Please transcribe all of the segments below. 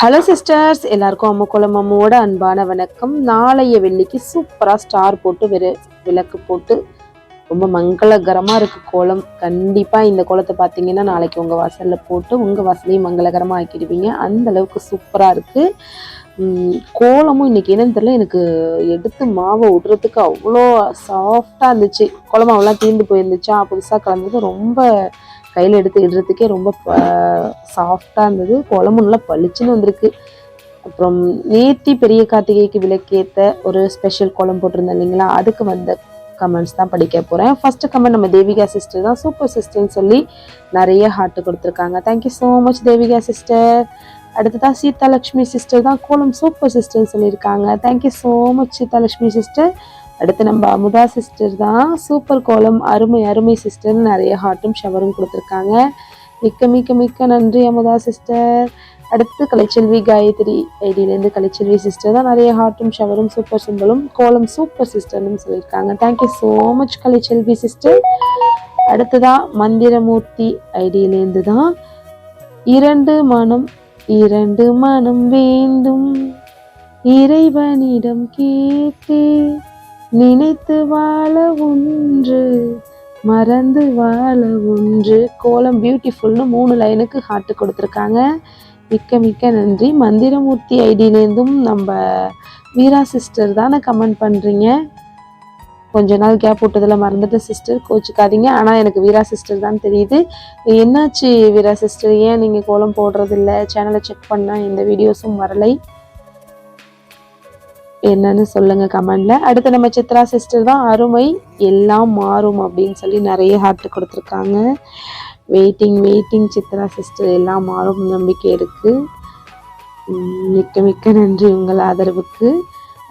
Hello sisters எல்லாருக்கும் அம்மு குளம் அம்மாவோட அன்பான வணக்கம். நாளைய வெள்ளிக்கு சூப்பராக ஸ்டார் போட்டு வெறு விளக்கு போட்டு ரொம்ப மங்களகரமாக இருக்கு கோலம். கண்டிப்பாக இந்த கோலத்தை பார்த்தீங்கன்னா நாளைக்கு உங்கள் வாசலில் போட்டு உங்கள் வாசலையும் மங்களகரமாக ஆக்கிடுவீங்க. அந்த அளவுக்கு சூப்பராக இருக்குது கோலமும் இன்னைக்கு என்னன்னு தெரியல. எனக்கு எடுத்து மாவை விடுறதுக்கு அவ்வளோ சாஃப்டாக இருந்துச்சு. கோலம் அவ்வளோ தீர்ந்து போயிருந்துச்சா? புதுசாக கிளம்புறது ரொம்ப கையில் எடுத்து இடுறதுக்கே ரொம்ப சாஃப்டாக இருந்தது. குழம்பு நல்லா பளிச்சுன்னு வந்திருக்கு. அப்புறம் நேத்தி பெரிய கார்த்திகைக்கு விளக்கேற்ற ஒரு ஸ்பெஷல் குழம்பு போட்டிருந்தேன் இல்லைங்களா? அதுக்கு வந்த கமெண்ட்ஸ் தான் படிக்க போகிறேன் ஃபஸ்ட்டு கமெண்ட் நம்ம தேவிகா சிஸ்டர் தான் சூப்பர் சிஸ்டர்னு சொல்லி நிறைய ஹார்ட் கொடுத்துருக்காங்க. Thank you so much Devika sister அடுத்ததான் சீதாலட்சுமி சிஸ்டர் தான் கோலம் சூப்பர் சிஸ்டர்னு சொல்லியிருக்காங்க. Thank you so much Seethalakshmi sister அடுத்து நம்ம அமுதா சிஸ்டர் தான். சூப்பர் கோலம் அருமை அருமை சிஸ்டர் நிறைய ஹார்ட்டும் ஷவரும் கொடுத்துருக்காங்க. மிக்க மிக்க மிக்க நன்றி அமுதா சிஸ்டர் அடுத்து கலைச்செல்வி காயத்ரி ஐடியிலேருந்து கலைச்செல்வி சிஸ்டர் தான் நிறைய ஹார்ட்டும் ஷவரும் சூப்பர் சிம்பலும் கோலம் சூப்பர் சிஸ்டர்னு சொல்லியிருக்காங்க. Thank you so much Kalaiselvi sister அடுத்ததாக மந்திரமூர்த்தி ஐடியிலேருந்து தான். இரண்டு மனம் இரண்டு மனம் வேண்டும். இறைவனிடம் கேட்டேன் நினைத்து வாழ ஒன்று மறந்து வாழ ஒன்று. கோலம் பியூட்டிஃபுல்னு மூணு லைனுக்கு ஹார்ட் கொடுத்துருக்காங்க. மிக்க மிக்க நன்றி. மந்திரமூர்த்தி ஐடியிலேருந்தும் நம்ம வீரா சிஸ்டர் தானே கமெண்ட் பண்ணுறீங்க கொஞ்ச நாள் கேப் விட்டதில் மறந்துட்டேன் சிஸ்டர் கோச்சிக்காதீங்க. ஆனால் எனக்கு வீரா சிஸ்டர் தான் தெரியுது. என்னாச்சு வீரா சிஸ்டர் ஏன் நீங்கள் கோலம் போடுறதில்ல? சேனலை செக் பண்ணால் எந்த வீடியோஸும் வரலை? என்னன்னு சொல்லுங்க கமெண்ட்ல. அடுத்து நம்ம சித்ரா சிஸ்டர் தான். அருமை எல்லாம் மாறும் அப்படின்னு சொல்லி நிறைய ஹார்ட் கொடுத்துருக்காங்க. வெயிட்டிங் வெயிட்டிங் சித்ரா சிஸ்டர் எல்லாம் மாறும் நம்பிக்கை இருக்கு. மிக்க மிக்க நன்றி உங்கள் ஆதரவுக்கு.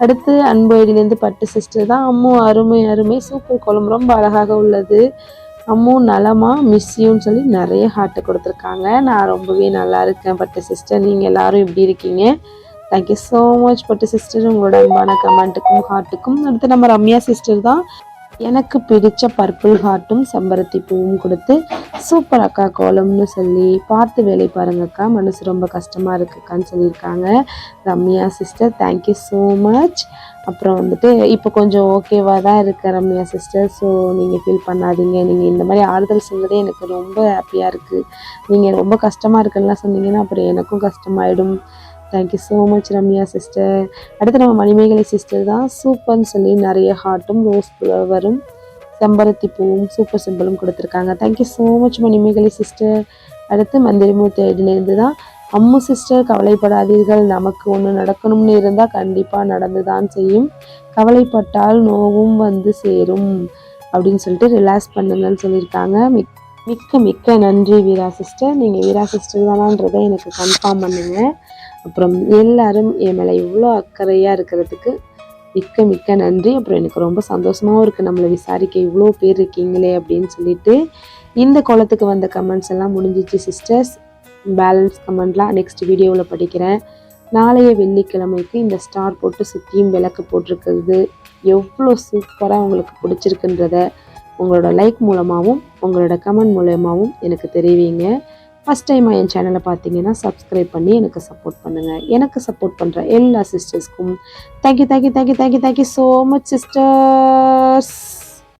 அடுத்து அன்பு பட்டு சிஸ்டர் தான். அம்மு அருமை அருமை. சூப்பர் குழம்பு ரொம்ப அழகாக உள்ளது. அம்மு நலமா மிஸ்யூன்னு சொல்லி நிறைய ஹார்ட் கொடுத்துருக்காங்க. நான் ரொம்பவே நல்லா இருக்கேன் பட்டு சிஸ்டர் நீங்கள் எல்லாரும் எப்படி இருக்கீங்க? Thank you so much Pattu sister உங்களோட அன்பான கமெண்ட்டுக்கும் ஹார்ட்டுக்கும் அடுத்து நம்ம ரம்யா சிஸ்டர் தான். எனக்கு பிடிச்ச பர்பிள் ஹார்ட்டும் செம்பருத்தி பூவும் கொடுத்து சூப்பர் அக்கா கோலம்னு சொல்லி பார்த்து வேலை பாருங்க அக்கா மனசு ரொம்ப கஷ்டமாக இருக்குக்கான்னு சொல்லியிருக்காங்க Ramya sister thank you so much அப்புறம் வந்துட்டு இப்போ கொஞ்சம் ஓகேவாக தான் இருக்க ரம்யா சிஸ்டர் ஸோ நீங்கள் ஃபீல் பண்ணாதீங்க. நீங்கள் இந்த மாதிரி ஆறுதல் சொல்கிறதே எனக்கு ரொம்ப ஹாப்பியாக இருக்குது நீங்கள் ரொம்ப கஷ்டமாக இருக்குன்னா சொன்னீங்கன்னா அப்புறம் எனக்கும் கஷ்டமாயிடும். Thank you so much Ramya sister அடுத்து நம்ம மணிமேகலை சிஸ்டர் தான். சூப்பர்னு சொல்லி நிறைய ஹார்ட்டும் ரோஸ் ஃப்ளவரும் செம்பருத்தி பூவும் சூப்பர் சிம்பிளும் கொடுத்துருக்காங்க. Thank you so much Manimegalai sister அடுத்து மந்திரிமூர்த்தி ஐடிலேருந்து தான். அம்மு சிஸ்டர் கவலைப்படாதீர்கள். நமக்கு ஒன்று நடக்கணும்னு இருந்தால் கண்டிப்பாக நடந்து தான் செய்யும். கவலைப்பட்டால் நோவும் வந்து சேரும். அப்படின்னு சொல்லிட்டு ரிலாக்ஸ் பண்ணுங்கன்னு சொல்லியிருக்காங்க. மிக் மிக்க மிக்க நன்றி வீரா சிஸ்டர் நீங்கள் வீரா சிஸ்டர் தானான்றதை எனக்கு கன்ஃபார்ம் பண்ணுங்கள் அப்புறம் எல்லாரும் என் மேலே இவ்வளோ அக்கறையாக இருக்கிறதுக்கு மிக்க மிக்க நன்றி. அப்புறம் எனக்கு ரொம்ப சந்தோஷமாகவும் இருக்குது நம்மளை விசாரிக்க இவ்வளோ பேர் இருக்கீங்களே அப்படின்னு சொல்லிட்டு இந்த குளத்துக்கு வந்த கமெண்ட்ஸ் எல்லாம் முடிஞ்சிச்சு சிஸ்டர்ஸ் பேலன்ஸ் கமெண்ட்லாம் நெக்ஸ்ட் வீடியோவில் படிக்கிறேன். நாளைய வெள்ளிக்கிழமைக்கு இந்த ஸ்டார் போட்டு சுற்றியும் விளக்கு போட்டிருக்கிறது. எவ்வளோ சூப்பராக உங்களுக்கு பிடிச்சிருக்குன்றத உங்களோட லைக் மூலமாகவும் உங்களோட கமெண்ட் மூலமாகவும் எனக்கு தெரிவிங்க. ஃபஸ்ட் டைம் என் சேனலை பார்த்தீங்கன்னா சப்ஸ்கிரைப் பண்ணி எனக்கு சப்போர்ட் பண்ணுங்கள் எனக்கு சப்போர்ட் பண்ணுற எல்லா சிஸ்டர்ஸ்க்கும் thank you thank you thank you thank you thank you so much sisters